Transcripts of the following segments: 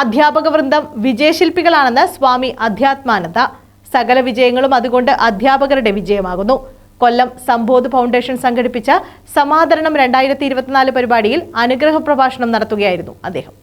അധ്യാപക വൃന്ദം വിജയശില്പികളാണെന്ന് സ്വാമി അധ്യാത്മാനന്ദ. സകല വിജയങ്ങളും അതുകൊണ്ട് അധ്യാപകരുടെ വിജയമാകുന്നു. കൊല്ലം സംബോധ് ഫൗണ്ടേഷൻ സംഘടിപ്പിച്ച സമാദരണം രണ്ടായിരത്തി ഇരുപത്തിനാല് പരിപാടിയിൽ അനുഗ്രഹ പ്രഭാഷണം നടത്തുകയായിരുന്നു അദ്ദേഹം.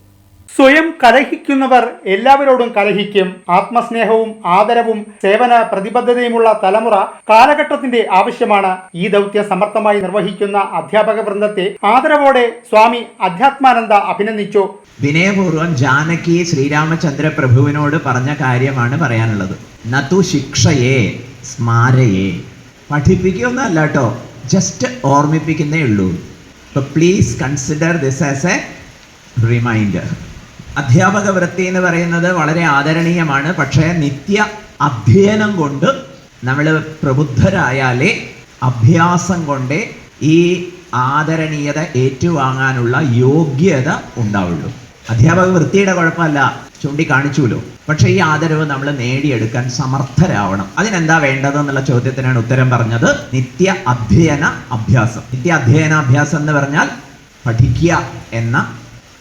സ്വയം കലഹിക്കുന്നവർ എല്ലാവരോടും കലഹിക്കും. ആത്മസ്നേഹവും ആദരവും സേവന പ്രതിബദ്ധതയുമുള്ള തലമുറ കാലഘട്ടത്തിന്റെ ആവശ്യമാണ്. ഈ ദൗത്യം സമർത്ഥമായി നിർവഹിക്കുന്ന അധ്യാപക വൃന്ദത്തെ ആദരവോടെ സ്വാമി അധ്യാത്മാനന്ദ അഭിനന്ദിച്ചു. വിനയപൂർവം ജാനകി ശ്രീരാമചന്ദ്ര പ്രഭുവിനോട് പറഞ്ഞ കാര്യമാണ് പറയാനുള്ളത്. നതു ശിക്ഷയെ സ്മാരയെ. പഠിപ്പിക്കുകയൊന്നല്ല കേട്ടോ ജസ്റ്റ് ഓർമ്മിപ്പിക്കുന്നേ ഉള്ളൂ. Please consider this as a reminder അധ്യാപക വൃത്തി എന്ന് പറയുന്നത് വളരെ ആദരണീയമാണ്. പക്ഷേ നിത്യ അധ്യയനം കൊണ്ട് നമ്മൾ പ്രബുദ്ധരായാലേ അഭ്യാസം കൊണ്ടേ ഈ ആദരണീയത ഏറ്റുവാങ്ങാനുള്ള യോഗ്യത ഉണ്ടാവുള്ളൂ. അധ്യാപക വൃത്തിയുടെ കുഴപ്പമല്ല ചൂണ്ടിക്കാണിച്ചുല്ലോ പക്ഷേ ഈ ആദരവ് നമ്മൾ നേടിയെടുക്കാൻ സമർത്ഥരാവണം. അതിനെന്താ വേണ്ടതെന്നുള്ള ചോദ്യത്തിനാണ് ഉത്തരം പറഞ്ഞത്. നിത്യ അധ്യയന അഭ്യാസം. നിത്യ അധ്യയന അഭ്യാസം എന്ന് പറഞ്ഞാൽ പഠിക്കുക എന്ന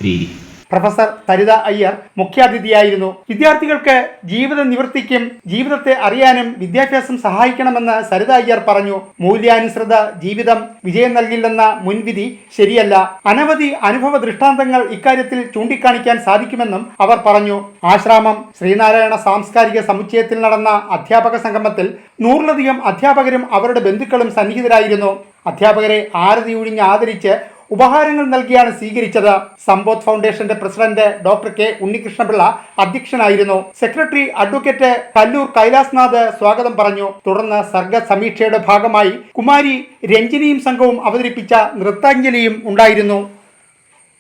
രീതി. പ്രൊഫസർ സരിത അയ്യർ മുഖ്യാതിഥിയായിരുന്നു. വിദ്യാർത്ഥികൾക്ക് ജീവിത നിവൃത്തിക്കും ജീവിതത്തെ അറിയാനും വിദ്യാഭ്യാസം സഹായിക്കണമെന്ന് സരിത അയ്യർ പറഞ്ഞു. മൂല്യാനുസൃത ജീവിതം വിജയം നൽകില്ലെന്ന മുൻവിധി ശരിയല്ല. അനവധി അനുഭവ ദൃഷ്ടാന്തങ്ങൾ ഇക്കാര്യത്തിൽ ചൂണ്ടിക്കാണിക്കാൻ സാധിക്കുമെന്നും അവർ പറഞ്ഞു. ആശ്രാമം ശ്രീനാരായണ സാംസ്കാരിക സമുച്ചയത്തിൽ നടന്ന അധ്യാപക സംഗമത്തിൽ നൂറിലധികം അധ്യാപകരും അവരുടെ ബന്ധുക്കളും സന്നിഹിതരായിരുന്നു. അധ്യാപകരെ ആരതി ഒഴിഞ്ഞ് ആദരിച്ച് ഉപഹാരങ്ങൾ നൽകിയാണ് സ്വീകരിച്ചത്. സമ്പോത് ഫൗണ്ടേഷന്റെ പ്രസിഡന്റ് ഡോക്ടർ കെ ഉണ്ണികൃഷ്ണപിള്ള അധ്യക്ഷനായിരുന്നു. സെക്രട്ടറി അഡ്വക്കേറ്റ് കല്ലൂർ കൈലാസ്നാഥ് സ്വാഗതം പറഞ്ഞു. തുടർന്ന് സർഗ സമീക്ഷയുടെ ഭാഗമായി കുമാരി രഞ്ജിനിയും സംഘവും അവതരിപ്പിച്ച നൃത്താഞ്ജലിയും ഉണ്ടായിരുന്നു.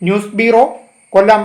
News bureau Kollam.